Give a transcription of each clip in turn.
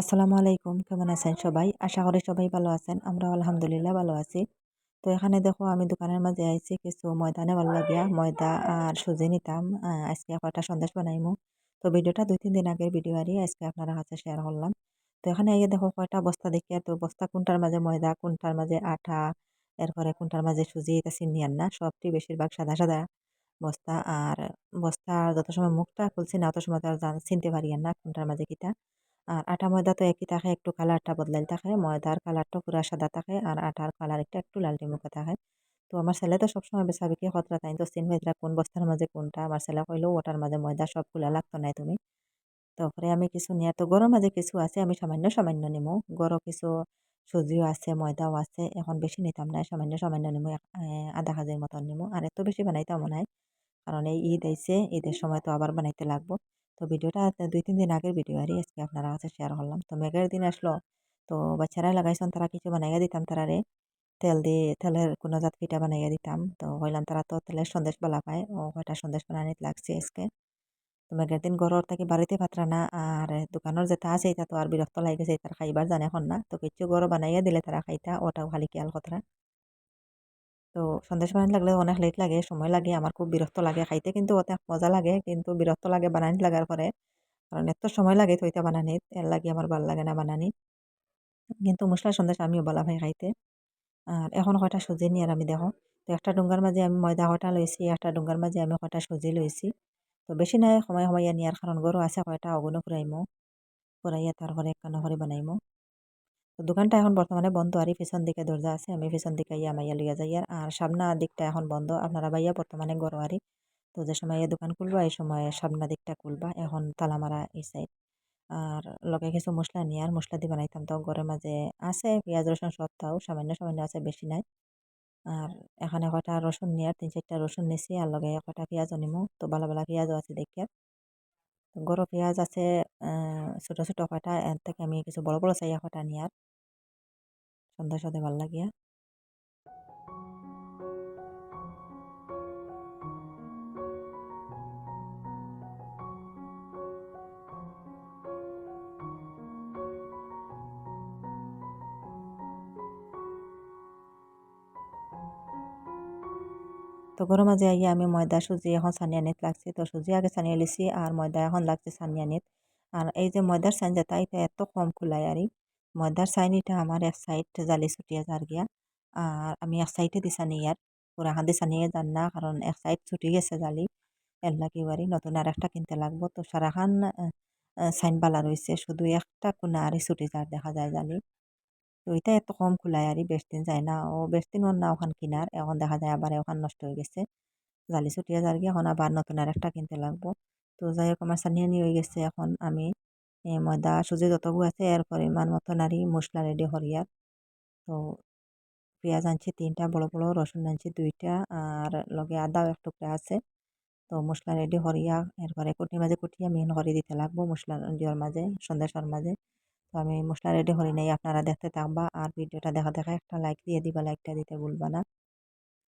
আসসালামু আলাইকুম, কেমন আছেন সবাই? আশা করি সবাই ভালো আছেন আমরা আলহামদুলিল্লাহ ভালো আছি। তো এখানে দেখো আমি দোকানের মাঝে আইছি, কিছু ময়দা ভালো লাগিয়া, ময়দা আর সুজি নিতাম আজকে কয়টা সন্দেশ বানাইমু। তো ভিডিওটা দুই, তিন দিন আগের ভিডিও আরই আজকে আপনারা কাছে শেয়ার করলাম। তো এখানে আইয়ে দেখো কয়টা বস্তা দেখিয়া, তো বস্তা কোনটার মাঝে ময়দা, কোনটার মাঝে আঠা এরপরে কোনটার মাঝে সুজি, এটা চিনি আর না, সবটি বেশিরভাগ সাদা সাদা বস্তা। আর বস্তা যত সময় মুখটা খুলছি না, অত সময় তো আর চিনতে পারি আর না কোনটার মাঝে কিটা। আর আটা ময়দা তো একই থাকে, একটু কালারটা বদলাই থাকে। ময়দার কালারটা পুরা সাদা থাকে আর আটার কালার একটা একটু লালটি মুখে থাকে। তো আমার ছেলে তো সবসময় বেচা বিক্রি খতরা তাই তো চিন ভাইরা কোন বস্তার মাঝে কোনটা। আমার ছেলে কইলেও ওটার মাঝে ময়দা সব সবগুলা লাগতো নাই তুমি। তারপরে আমি কিছু নিয়ে, তো গরম মাঝে কিছু আছে, আমি সামান্য সামান্য নিমু। গরম কিছু সুজিও আছে, ময়দাও আছে, এখন বেশি নিতাম না, সামান্য সামান্য নিমু আধা কেজির মতন নিমু। আর এত বেশি বানাইতাম মনে হয় কারণ এই ঈদ আইছে, ঈদের সময় তো আবার বানাইতে লাগবো। তো ভিডিওটা দুই, তিন দিন আগের ভিডিও আরই আজকে আপনারা কাছে শেয়ার করলাম। তো মেঘের দিন আসলো, তো বাচ্চারা লাগাইছেন, তারা কিছু বানাইয়া দিতাম তারারে তেল দিয়ে, তেলের কোনো জাত পিঠা বানাইয়া দিতাম। তো হইলাম তারা তো তেলের সন্দেশ বলা পায়, ও কয়টা সন্দেশ বানানিত লাগছে আজকে। তো মেঘের দিন ঘরের থাকি বাড়িতে পাত্রা না, আর দোকানের যেটা আছে এটা তো আর বিরক্ত লাগে গেছে তার খাইবার জানে এখন না। তো কিছু গরো বানাইয়া দিলে তারা খাইতা, ওটাও খালি খেয়াল কথা তো সন্দেশ বানানি লাগলে অনেক লেট লাগে, সময় লাগে, আমার খুব বিরক্ত লাগে খাইতে, কিন্তু অনেক মজা লাগে, কিন্তু বিরক্ত লাগে বানানি লাগার পরে, কারণ এত সময় লাগে তো এটা বানানিত এর লাগে আমার ভালো লাগে না বানানি। কিন্তু মশলার সন্দেশ আমিও বলা ভাই খাইতে। আর এখন কয়টা সুজি নিয়ে আর আমি দেখো, তো একটা ডুঙ্গার মাঝে আমি ময়দা কয়টা লইছি, একটা ডুঙ্গার মাঝে আমি কয়টা সুজি লইছি। তো বেশি নাই, সময় সময় নিয়ার কারণ গরু আছে কয়টা, অগুনো ফুরাইমো ফুরাইয়া তারপরে একখানা করে বানাইমো। তো দোকানটা এখন বর্তমানে বন্ধ আর পিছন দিকে দরজা আছে, আমি পিছন দিকে ইয়া মাইয়া লইয়া যাই আর সামনা দিকটা এখন বন্ধ। আপনারা বাইয়া বর্তমানে গরোয়ারি, তো যে সময় দোকান খুলবা, এই সময় সামনা দিকটা খুলবা, এখন তালা মারা এই সাইড আর লগে কিছু মশলা নিয়ে, আর মশলা দিয়ে বানাইতাম, তো ঘরের মাঝে আছে, পেঁয়াজ, রসুন সব তাও, সামান্য সামান্য আছে, বেশি নাই। আর এখানে কয়টা রসুন নিয়ে, আর তিন চারটা রসুন নিছি, আর লগে কয়টা পেঁয়াজও নিমু, তো ভালো ভালো পেঁয়াজও আছে দেখিয়া গরো পেঁয়াজ আছে ছোটো ছোটো কটা এর থেকে আমি কিছু বড় বড় চাইয়া কয়টা নিয়ার সন্ধ্যা সাথে ভালো লাগিয়া তো গরম মাঝে আইয়া আমি ময়দা সুজি এখন সানিয়া নিত লাগছে। তো সুজি আগে সানিয়া লিছি আর ময়দা এখন লাগছে সানিয়া নিত আর এই যে ময়দার সাইন যেটা এটা এত কম খোলায় আর ময়দার সাইনিটা আমার এক সাইড জালি ছুটিয়ে যার গিয়া আর আমি এক সাইডে দিছা ইয়ার পুরা হাতে সানিয়ে যান না কারণ এক সাইড ছুটি গেছে জালি এর লাগি বাড়ি নতুন আর একটা কিনতে লাগবো তো সারাখান সাইন বালা রয়েছে শুধু একটা কোনা আর ছুটি যার দেখা যায় জালি তো এটা এত কম খোলায় আর বেশ দিন যায় না ও বেশ দিন না ওখান কিনার এখন দেখা যায় আবার ওখান নষ্ট হয়ে গেছে জালি ছুটিয়ে যার গিয়ে এখন আবার নতুন আর একটা কিনতে লাগবো তো যাই হোক আমার সানিয়ে নিয়ে হয়ে গেছে এখন আমি ময়দা, সুজি যতগু আছে, এর পরিমাণ মতো নারী মশলা রেডি হরিয়ার তো পেঁয়াজ আনছি তিনটা, বড় বড় রসুন আনছি দুইটা, আর লগে আদাও এক টুকরা আছে। তো মশলা রেডি হরিয়া, এরপরে কুটির মাঝে কুটিয়া মিহিন হরি দিতে লাগবো মশলা দিওয়ার মাঝে সন্দেশের মাঝে। তো আমি মশলা রেডি হরি নাই, আপনারা দেখতে থাকবা, আর ভিডিওটা দেখা দেখা একটা লাইক দিয়ে দিবা লাইকটা দিতে ভুলবা না।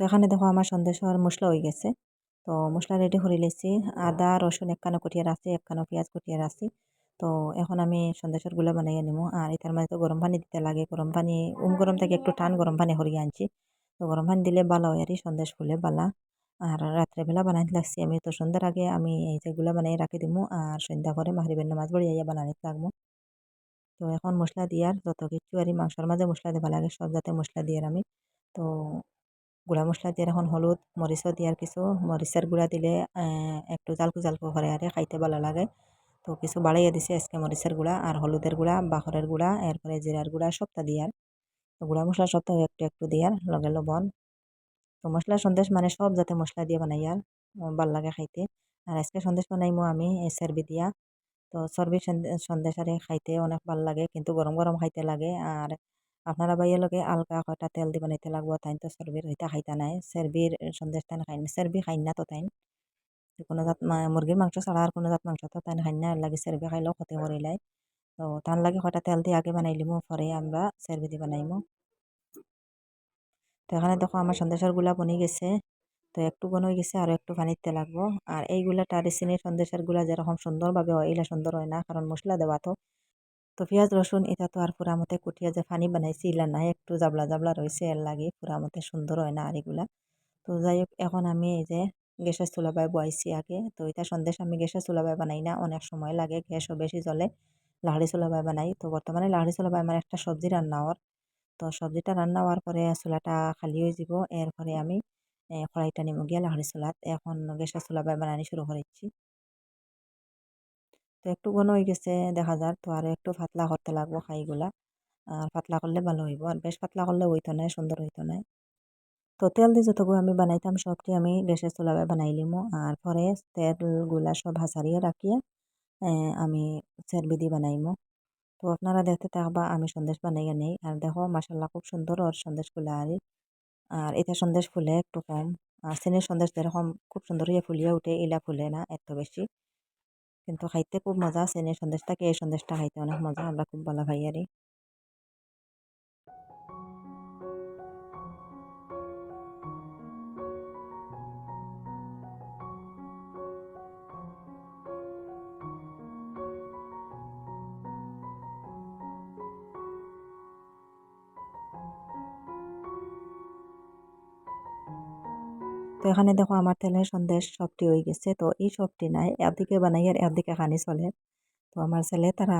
তো এখানে দেখো আমার সন্দেশ হওয়ার মশলা হয়ে গেছে। তো মশলা রেডি করে লেছি আদা, রসুন একখানো কুটিয়ে রাখছি একখানো পেঁয়াজ কুটিয়ে রাখছি। তো এখন আমি সন্দেশেরগুলো বানাইয়া নিবো। আর এটার মাঝে তো গরম পানি দিতে লাগে। গরম পানি, উম গরম থেকে একটু টান গরম পানি হরিয়ে আনছি। তো গরম পানি দিলে বালা হয় আর সন্দেশ ফুলে বালা। আর রাত্রেবেলা বানাইতে লাগছি আমি। তো সন্ধ্যার আগে আমি এই যেগুলো বানাই রাখি দিবো। আর সন্ধ্যা করে মাহরিবের নামাজ পড়িয়া বানাইতে লাগবো। তো এখন মশলা দিয়ার যত কিছু আর মাংসর মাঝে মশলা দেবা লাগে, সব যাতে মশলা দিয়ার আমি। তো গুঁড়া মশলা দিয়ার এখন হলুদ মরিচও দিয়ার কিছু মরিচের গুঁড়া দিলে একটু জালকু জালকু করে আরে খাইতে ভালো লাগে তো কিছু বাড়াইয়া দিছে আজকে মরিচের গুঁড়া আর হলুদের গুঁড়া বাখরের গুঁড়া, এরপরে জিরার গুঁড়া, সবটা দিয়ার তো গুঁড়া মশলা সবটা একটু একটু দিয়ার লগে লবণ। তো মশলা সন্দেশ মানে সব যাতে মশলা দিয়ে বানাইয়ার ভালো লাগে খাইতে। আর আজকে সন্দেশ বানাইমো আমি সেরবি দিয়া। তো সর্বি সন্দেশ আরে খাইতে অনেক ভালো লাগে, কিন্তু গরম গরম খাইতে লাগে। আর আপনারা বাইয়ের লগে আলগা কয়টা তেল দি বানাইতে লাগবো তাই তো সর্বির হইতা খাইতা নাই। সেরবির সন্দেশ তাই খাই সেরবি খাই না তো তাই কোনো জাত মুরগির মাংস ছাড়া আর কোনো জাত মাংস তো তাই খাই না লাগে সেরবি খাইলেও ক্ষতি করিলাই তো তার লাগে কয়টা তেল দিয়ে আগে বানাইলিমো পরে আমরা সেরবি দি বানাইমো। তো এখানে দেখো আমার সন্দেশেরগুলা বনি গেছে। তো একটু ঘন হয়ে গেছে আর একটু পানিতে লাগবো। আর এইগুলা টারিসিনের সন্দেশেরগুলা যেরকম সুন্দরভাবে হয় এগুলা সুন্দর হয় না কারণ মশলা দেওয়া তো তো পেঁয়াজ রসুন এটা তো আর পুরা মতে কুটিয়া যে পানি বানাইছি ইলা নাই একটু জাবলা জাবলা রয়েছে এর লাগে, পুরা মতে সুন্দর হয় না আর এগুলা। তো যাই হোক এখন আমি এই যে গ্যাসের চুলাবায় বয়াইছি আগে, তো এটা সন্দেশ আমি গ্যাসের চুলাবায় বানাই না, অনেক সময় লাগে গ্যাসও বেশি জলে লাহড়ি চুলাবায় বানাই। তো বর্তমানে লাহড়ি চুলাবায় আমার একটা সবজি রান্না হওয়ার। তো সবজিটা রান্না হওয়ার পরে চুলাটা খালি হয়ে যাব, এরপরে আমি কড়াইটা নিমু গিয়া লাহড়ি চুলাত, এখন গ্যাসের চুলাবায় বানানি শুরু করেছি। তো একটু ঘন হয়ে গেছে দেখা যার তো আরও একটু পাতলা করতে লাগবো খাইগুলা। আর পাতলা করলে ভালো হইব। আর বেশ পাতলা করলে হইতো না, সুন্দর হইতো না। তো তেল দিয়ে যতগুলো আমি বানাইতাম, সবটি আমি গ্যাসের চুলাবে বানাই লিমো। আর পরে তেলগুলা সব হাসারিয়ে রাখিয়ে আমি চেরবি বানাইমো। তো আপনারা দেখতে থাকবা, আমি সন্দেশ বানাইয়া নেই। আর দেখো মাসাল্লাহ খুব সুন্দর ওর সন্দেশগুলা। আর আর এটা সন্দেশ ফুলে একটু কম। আর চিনির সন্দেশ যেরকম খুব সুন্দর হয়ে ফুলিয়ে উঠে ইলা ফুলে না, এত বেশি। কিন্তু খাইতে খুব মজা চিনির সন্দেশটাকে এই সন্দেশটা খাইতে অনেক মজা। আমরা খুব ভালো খাই আর এখানে দেখো আমার তেলের সন্দেশ সবটি হয়ে গেছে। তো এই সবটি নাই একদিকে বানাইয়ার একদিকে খানি চলে। তো আমার ছেলে তারা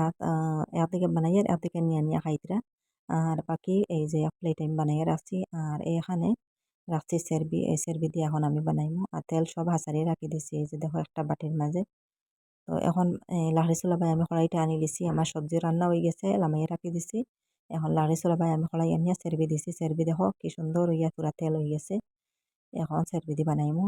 একদিকে বানাইয়ার একদিকে নিয়ে নিয়ে খাইতরা। আর বাকি এই যে এক প্লেট আমি বানাইয়া রাখছি। আর এখানে রাখছি সেরবি। এই সেরবি দিয়ে এখন আমি বানাইমো। আর তেল সব হাসারি রাখি দিছি। এই যে দেখো একটা বাটির মাঝে। তো এখন লাহড়ি চুলাবাই আমি কড়াইটা আনি দিছি। আমার সবজি রান্না হয়ে গেছে, লামাইয়া রাখি দিছি। এখন লাহড়ি চুলাবাই আমি কড়াই আনিয়া সেরবি দিছি। সেরবি দেখো কি সুন্দর হইয়া পুরা তেল হয়ে গেছে। এখন সেরবিদি বানাইমু।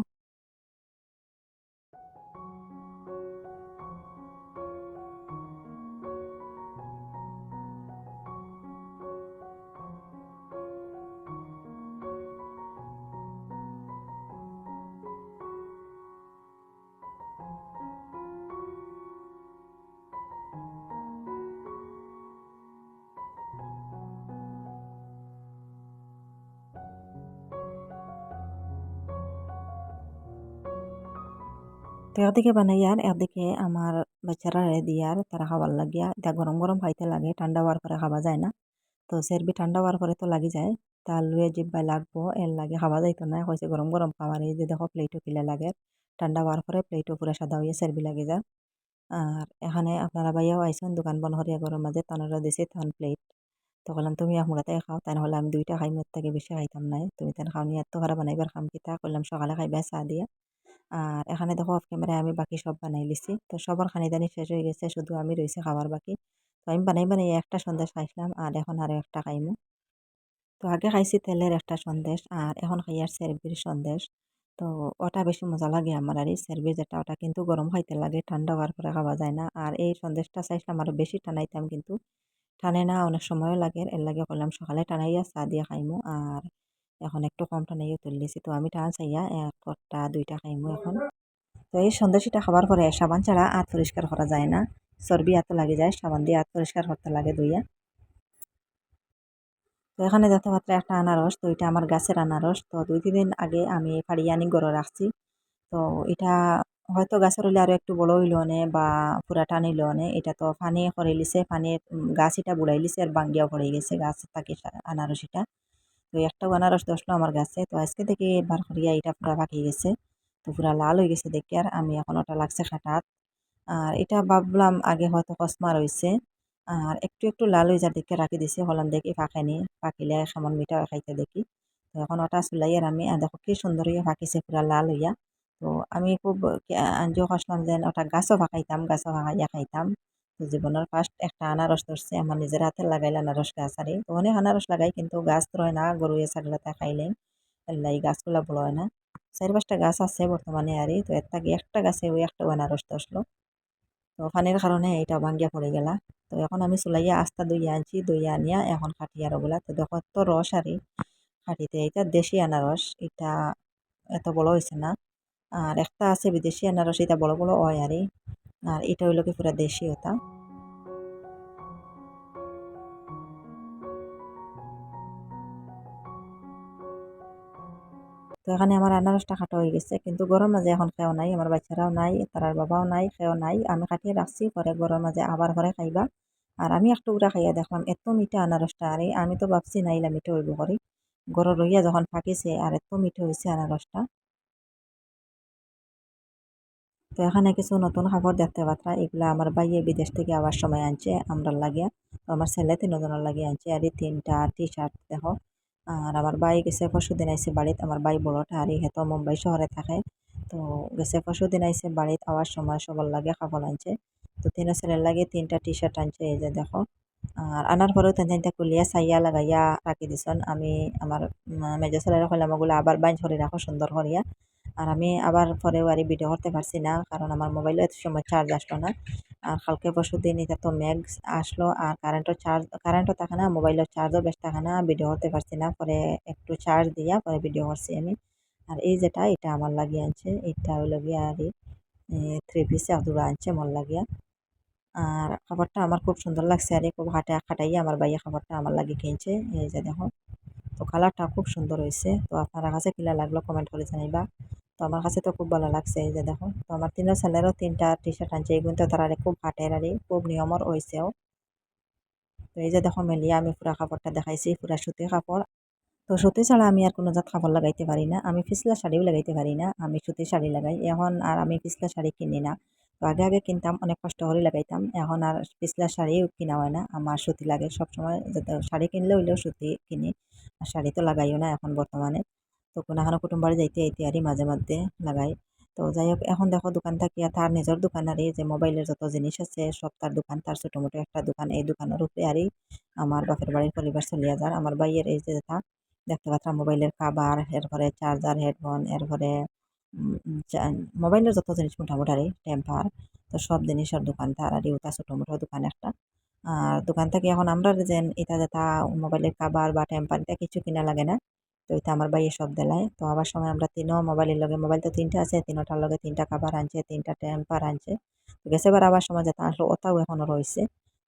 তো একদিকে বানাইয়ার একদিকে আমার বাচ্চারা দিয়ার তারা খাবার লাগিয়া, এটা গরম গরম খাইতে লাগে, ঠান্ডা হওয়ার পরে খাওয়া যায় না। তো সেরবি ঠান্ডা হওয়ার পরে তো লাগি যায় তার লুয়ে জিব্বাই লাগবো, এর লাগে খাওয়া যাইতো না হয়েছে গরম গরম খাবার, এই যে দেখো প্লেটও কিলে লাগে। ঠান্ডা হওয়ার পরে প্লেটও পুরো সাদা হয়ে সেরবি লাগে যায়। আর এখানে আপনারা বাইয়াও আইসন দোকান বন হরিয়া গরম মাঝে, তানারা দিছে তান প্লেট তো বললাম তুমি আমরাতে খাও তাই হলে আমি দুইটা খাই মোট থেকে বেশি খাইতাম নাই। তুমি তান খাওনি, এত খারাপ বানাইবার খাম কিতা করলাম সকালে খাইবা, চা দিয়া। আর এখানে দেখো অফ ক্যামেরায় আমি বাকি সব বানাই লিছি। তো সবার খানিদানি শেষ হয়ে গেছে, শুধু আমি রয়েছে খাবার বাকি। তো আমি বানাই বানাই একটা সন্দেশ খাইছিলাম আর এখন আরও একটা খাইমু। তো আগে খাইছি তেলের একটা সন্দেশ আর এখন খাই আর সেরবির সন্দেশ। তো ওটা বেশি মজা লাগে আমার আর এই সেরবির যেটা, ওটা কিন্তু গরম খাইতে লাগে, ঠান্ডা হওয়ার পরে খাওয়া যায় না। আর এই সন্দেশটা চাইছিলাম আরও বেশি টানাইতাম কিন্তু টানে না, অনেক সময়ও লাগে। এর লাগে করলাম সকালে টানাইয়া চা দিয়ে খাইমু। আর এখন একটু কম টানাইয়া তুললেছি তো আমি টান চাইয়া একটা দুইটা খাইমু এখন। তো এই সন্দেশিটা খাবার পরে সাবান ছাড়া আত পরিষ্কার করা যায় না। চর্বি এত লাগে যায়, সাবান দিয়ে আত পরিষ্কার করতে লাগে দুইয়া। তো এখানে দেখতে একটা আনারস তো এটা আমার গাছের আনারস। তো দুই, তিন দিন আগে আমি ফাড়িয়ে আনি গড়ে রাখছি। তো এটা হয়তো গাছের হইলে আরও একটু বড় হইল নে বা পুরা টানিল নে। এটা তো পানি করে লিছে পানি গাছ এটা বুড়াই লিছে আর বাঙ্গিয়াও পড়ে গেছে গাছ থাকে আনারস এটা। তো একটাও আনারস দশলো আমার গাছে। তো আজকে থেকে বার করিয়া এটা পুরা পাকি গেছে। তো পুরা লাল হয়ে গেছে দেখি আর আমি এখন ওটা লাগছে খাটাত আর এটা ভাবলাম আগে হয়তো কসমা রয়েছে আর একটু একটু লাল হয়ে যার দেখে রাখি দিছি, হলাম দেখি ফাঁকেনি পাকিলে সামন মিঠা খাইতে দেখি। তো এখন ওটা চুলাই আর আমি দেখো কি সুন্দর হইয়া ফাঁকিছে পুরা লাল হইয়া। তো আমি খুব আঞ্জো করছিলাম যে ওটা গাছও ফাঁকাইতাম, গাছও ফাঁকাইয়া খাইতাম। জীবনের ফার্স্ট একটা আনারস ধরছে, আমার নিজের হাতে লাগাইলে আনারস গাছ। আরে তো অনেক আনারস লাগাই কিন্তু গাছ তো রয় না, গরু ছাগলাতে খাইলে এই গাছগুলা বড় হয় না। চার পাঁচটা গাছ আছে বর্তমানে আরই তো, এর থেকে একটা গাছে ওই একটা আনারস ধরছিল। তো পানির কারণে এটা ভাঙ্গিয়া পড়ে গেলা। তো এখন আমি চুলাইয়া আস্তা দইয়া আনছি দইয়া আনিয়া এখন খাটিয়ার ওগুলা। তো দেখো তো রস আরই খাটিতে এটা দেশি আনারস এটা এত বড় হয়েছে না। আর একটা আছে বিদেশি আনারস এটা বড় বড় হয় আরই আর এটা হইল কি পুরা দেশি ওটা তো এখানে আমার আনারসটা কাটা হয়ে গেছে, কিন্তু গরম মাঝে এখন খেয়েও নাই, আমার বাচ্চারাও নাই তারার বাবাও নাই খেয়েও নাই। আমি কাটিয়ে রাখছি, পরে গরম মাঝে আবার ঘরে খাইবা। আর আমি একটু উড়া খাইয়া দেখলাম, এত মিঠা আনারসটা, আরে আমি তো ভাবছি নাইলা মিঠা হইব করি গরম রইয়া যখন ফাঁকিছে আর এত মিঠা হয়েছে আনারসটা। তো এখানে কিছু নতুন খাবার দেখতে পাত্রা, এগুলা আমার বাইয়ে বিদেশ থেকে আবার সময় আনছে আমরা লাগিয়া তো আমার ছেলে তিনজনের লাগিয়ে আনছে, আর এই তিনটা টি শার্ট দেখো। আর আমার বাই গেছে পরশু দিন আইসে বাড়িত, আমার বাই বড়টা, আর হেতো মুম্বাই শহরে থাকে। তো গেছে পরশু দিন আইসে বাড়িত আওয়ার সময় সবার লাগে খাবার আনছে। তো তিন ছেলের লাগে তিনটা টি শার্ট আনছে, এই যে দেখো। আর আনার পরেও তেন তেনটা কুলিয়া সাইয়া লাগাইয়া রাখি দিছন। আমি আমার মেজো ছেলের হইলাম ওগুলো আবার বাইন করে রাখো, সুন্দর করিয়া। আর আমি আবার পরেও আর ভিডিও করতে পারছি না, কারণ আমার মোবাইলে এত সময় চার্জ আসলো না। আর কালকে পরশু দিন এটা তো ম্যাগ আসলো, আর কারেন্টও চার্জ কারেন্টও থাকে না মোবাইলের চার্জও বেশ থাকে না ভিডিও করতে পারছি না। পরে একটু চার্জ দিয়া পরে ভিডিও করছি আমি। আর এই যেটা এটা আমার লাগিয়ে আনছে, এটা হইল গিয়া আর থ্রি পিসে আদুরা আনছে মন লাগিয়া। আর খাবারটা আমার খুব সুন্দর লাগছে, আর খুব হাঁটা খাটাইয়া আমার বাইয়া খাবারটা আমার লাগে কিনছে। এই যে দেখো, তো কালারটা খুব সুন্দর হয়েছে তো আপনারা কাছে কিলা লাগল কমেন্ট করে জানাইবা। তো আমার কাছে তো খুব ভালো লাগছে এই যে দেখো। তো আমার তিনটা ছেলেরও তিনটা টি শার্ট আনছে, এই কিন্তু তারা খুব হাটের আর খুব নিয়মর হয়েছেও তো এই যে দেখো মেলিয়া আমি পুরা কাপড়টা দেখাইছি, পুরা সুতি কাপড়। তো সুতি ছাড়া আমি আর কোনো জাত কাপড় লাগাইতে পারি না। আমি পিছলা শাড়িও লাগাইতে পারি না, আমি সুতি শাড়ি লাগাই। এখন আর আমি পিছলা শাড়ি কিনি না। তো আগে আগে কিনতাম, অনেক কষ্ট করে লাগাইতাম। এখন আর পিছলা শাড়িও কিনা হয় না। আমার সুতি লাগে সবসময়, যাতে শাড়ি কিনলে হইলেও সুতি কিনি। আর শাড়ি তো লাগাইও না এখন বর্তমানে। তো কোনো কুটুম বাড়ি যাইতে যাইতে আরই মাঝে মধ্যে লাগাই। তো যাই হোক এখন দেখো দোকান থাকিয়া তার নিজের দোকান আরই যে মোবাইলের যত জিনিস আছে সব তার দোকান তার ছোটো মোটো একটা দোকান, এই দোকানের উপরে আরই আমার বাপের বাড়ির পরিবার চলিয়া যার আমার বাইয়ের এই যে দেখতে পাচ্ছিলাম মোবাইলের কাবার এরপরে চার্জার হেডফোন এরপরে মোবাইলের যত জিনিস মোটামুটি টেম্পার তো সব জিনিসের দোকান তার আর ওটা ছোটো মোটো দোকান একটা। আর দোকান থেকে এখন আমরা যে এটা যেটা মোবাইলের কাবার বা টেম্পার এটা কিছু কিনা লাগে না। তো আমার বাইয়ে সব দেলায়। তো আবার সময় আমরা তিনও মোবাইলের লগে, মোবাইল তো তিনটা আছে, তিনটার লগে তিনটা কাবার আনছে, তিনটা টেম্পার আনছে। তো গেছে বার আবার সময় যেটা আসলো, ওটাও এখনও রয়েছে।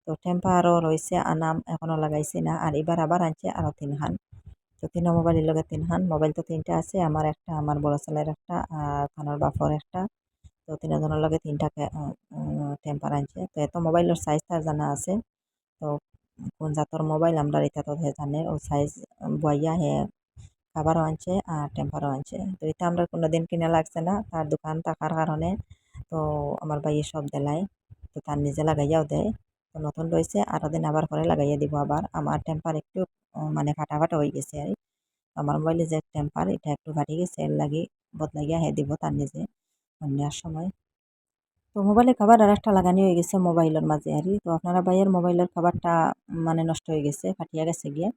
তো টেম্পারও রয়েছে, আনাম এখনও লাগাইছে না, আর এবার আবার আনছে আরও তিনখান তো তিন মোবাইলের লগে তিনখান মোবাইল তো তিনটা আছে, আমার একটা, আমার বড় ছেলের একটা, আর থানার বাপর একটা। তো তিনজনের লগে তিনটা টেম্পার আনছে। তো এত মোবাইলের সাইজ তার জানা আছে। তো কোন জাতর মোবাইল, আমরা এটা তো জানে, ও সাইজ বইয়া হে খাবারও আনছে আর টেম্পারও আনছে। তো এটা আমরা কোনো দিন কিনে লাগছে না। তার দোকান থাকার কারণে তো আমার ভাই সব দেলায়। তো তার নিজে লাগাইয়াও দেয়। তো নতুন রয়েছে আরও দিন আবার পরে লাগাইয়া দিব আবার। আমার টেম্পার একটু মানে ফাটা ফাটা হয়ে গেছে আর। আমার মোবাইলে যে টেম্পার, এটা একটু ফাটি গেছে, এর লাগি বদলাইয়া হে দিব তার নিজে নেওয়ার সময়। তো মোবাইলের খাবার আর একটা লাগানি হয়ে গেছে মোবাইলের মাঝে আর তো আপনারা বাইয়ের মোবাইলের খাবারটা মানে নষ্ট হয়ে গেছে, ফাটিয়া গেছে গিয়ে।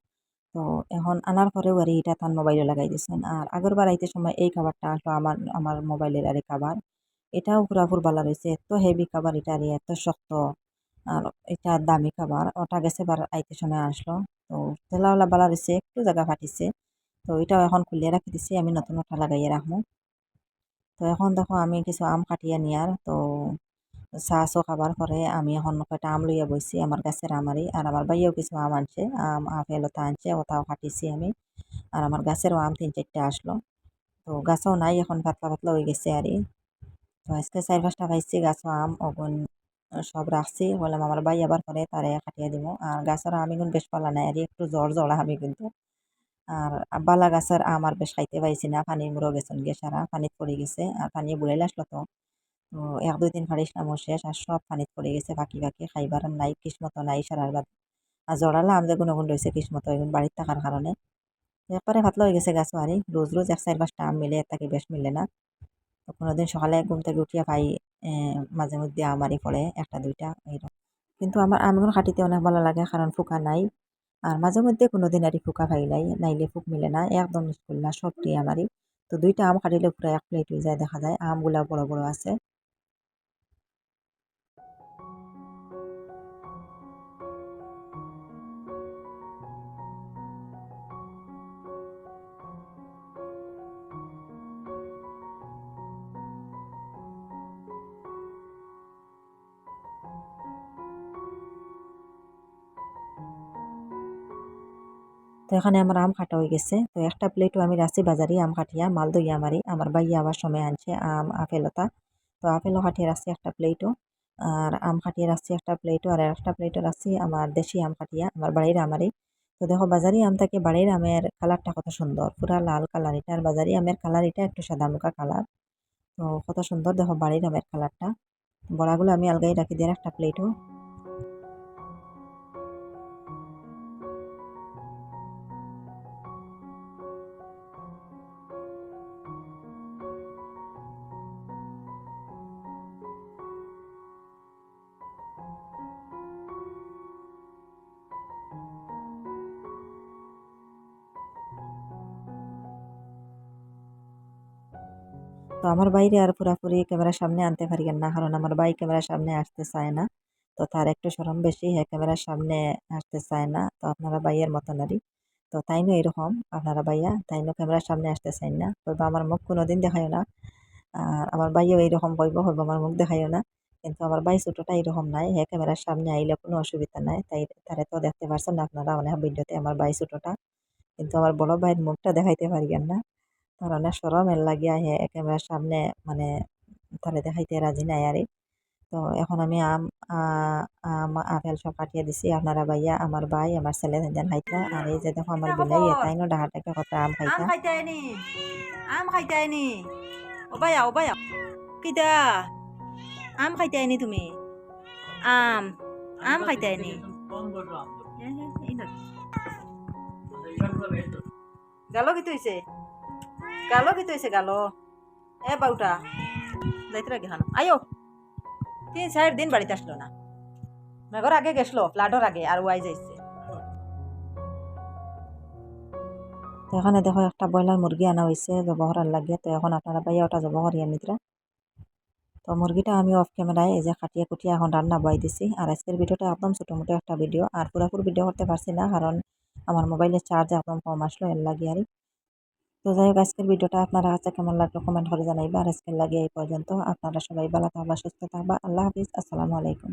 তো এখন আনার পরেও আর এটা তার মোবাইলে লাগাই দিয়েছেন আর আগের বার আইতে সময় এই খাবারটা আসলো আমার আমার মোবাইলের আর খাবার। এটাও পুরাপুর ভালো রয়েছে, এত হেভি খাবার এটা আর, এত শক্ত আর এটা দামি খাবার। ওটা গেছে বার আইতে সময় আসলো। তো তেলাওয়ালা বালা রয়েছে, একটু জায়গা ফাটিছে। তো এটাও এখন খুলিয়ে রাখি দিছি, আমি নতুন ওটা লাগাইয়ে রাখব। তো এখন দেখো আমি কিছু আম কাটিয়ে নিয়ার, তো চা চো খাবার পরে আমি এখন কয়টা আম লইয়া বইছি আমার গাছের আমারই আর আমার বাইয়েও কিছু আম আনছে, আম, আপেল ওটা আনছে ওটাও কাটিছি আমি আর আমার গাছেরও আম তিন চারটে আসলো তো গাছও নাই, এখন পাতলা পাতলা হয়ে গেছে আর তো আজকে চার পাঁচটা পাইছি গাছও আম ওগুন সব রাখছি বললাম আমার বাই আবার পরে তারে কাটিয়ে দিব। আর গাছের আমি কিন্তু বেশ পালা নাই আর একটু জ্বর জড়া আমি কিন্তু। আর বালা গাছের আম আর বেশ খাইতে পাইছি না পানি মুড়ো গেছেন গিয়ে সারা পানিত পড়ে গেছে আর পানি বুড়াইলে আসলো তো। তো এক দুই দিন ফাড়িছিলাম শেষ আর সব পানিত পড়ে গেছে, বাকি বাকি খাইবার নাই, কিসমতো নাই সারার বাদ। আর জড়ালাম যে গুণগুণ রয়েছে কিসমতো এখন বাড়ির থাকার কারণে একবারে পাতলা হয়ে গেছে গাছ আরি রোজ রোজ এক চার পাঁচটা আম মিলে তাকে বেশ মিলে না। তো কোনোদিন সকালে ঘুম থেকে উঠিয়া পাই মাঝে মধ্যে আমারই পড়ে একটা, দুইটা এইরকম কিন্তু আমার আমগুলো খাটিতে অনেক ভালো লাগে কারণ ফুকা নাই। আর মাঝে মধ্যে কোনো দিন আরই ফুকা পাই নাই, নাইলে ফুক মিলে না, একদম স্কুল না, সবটি আমারই তো দুইটা আম কাটিলে পুরো এক প্লেট হয়ে যায়, দেখা যায়। আমগুলা বড় বড় আছে। এখানে আমার আম কাটা হয়ে গেছে। তো একটা প্লেটও আমি রাখছি বাজারে আম কাটিয়া মাল দইয়া মারি আমার বাইয়া আবার সময় আনছে আম আপেলতা তো। আপেলও কাটিয়ে রাখছি একটা প্লেটও, আর আম কাটিয়ে রাখছি একটা প্লেটও, আর একটা প্লেটও রাখছি আমার দেশি আম কাটিয়া, আমার বাড়ির আমারই তো দেখো বাজারি আম থেকে বাড়ির আমের কালারটা কত সুন্দর, পুরা লাল কালার। এটা আর বাজারি আমের কালার, এটা একটু সাদা মুখা কালার। তো কত সুন্দর দেখো বাড়ির আমের কালারটা। বড়াগুলো আমি আলগাই রাখি দিয়ে একটা প্লেটও। তো আমার বাইরে আর পুরাপুরি ক্যামেরার সামনে আনতে পারি না, কারণ আমার ভাই ক্যামেরার সামনে আসতে চায় না। তো তার একটু সরম বেশি হ্যাঁ ক্যামেরার সামনে আসতে চায় না। তো আপনারা বাইয়ের ভাইয়ের মতনারই তো তাইনও এরকম, আপনারা ভাইয়া তাইনও ক্যামেরার সামনে আসতে চাই না। কইবা আমার মুখ কোনোদিন দেখায় না। আর আমার ভাইও এইরকম কইব হইব আমার মুখ দেখাইও না। কিন্তু আমার ভাই ছোটোটা এরকম নাই হ্যাঁ ক্যামেরার সামনে আইলে কোনো অসুবিধা নাই। তাই তারে তো দেখতে পারছেন না আপনারা অনেক ভিডিওতে আমার ভাই ছোটোটা। কিন্তু আমার বড় ভাইয়ের মুখটা দেখাইতে পারি না। তার অনেক সরম এর লাগিয়া হে ক্যামেরার সামনে মানে তারে দেখাইতে রাজি নাই আরে। তো এখন আমি আম আম আপেল সব কাটিয়ে দিছি। আপনারা ভাইয়া আমার ভাই আমার ছেলে দেন খাইতা আর এই যে দেখো আমার বিলাই এটাই এটাইনো ডাহাটাকে কত আম খাইতা আম খাইতে। আইনি? আম খাইতে আইনি? ও ভাইয়া ও ভাইয়া। কিটা আম খাইতে আইনি তুমি? আম আম খাইতে আইনি? গালো কি তুইছে? গালো কি তুইছে গালো? এ বাউটা, যাইতে রাখি হানো। আয়ো তিন চার দিন বাড়িতে আসলো না। মেঘর আগে গেছলো ফ্লাডর আগে আর ওয়াই যাইছে। এখানে দেখো, একটা ব্রয়লার মুরগি আনা হয়েছে জবহরার লাগিয়ে। তো এখন আপনারা ভাইয়া ওটা জবহর ইয়ে তো মুরগিটা আমি অফ ক্যামেরায় এই যে কাটিয়ে কুটিয়ে এখন রান্না বয় দিছি। আর আজকের ভিডিওটা একদম ছোটো মোটো একটা ভিডিও। আর পুরোপুরি ভিডিও করতে পারছি না, কারণ আমার মোবাইলের চার্জ একদম কম আসলো, এর লাগে আর তো যাই হোক আজকের ভিডিওটা আপনারা কাছে কেমন লাগল কমেন্ট করে জানাইবা। আর আজকের লাগে এই পর্যন্ত। আপনারা সবাই ভালো থাকবা, সুস্থ থাকবা। আল্লাহ হাফিজ। আসসালামু আলাইকুম।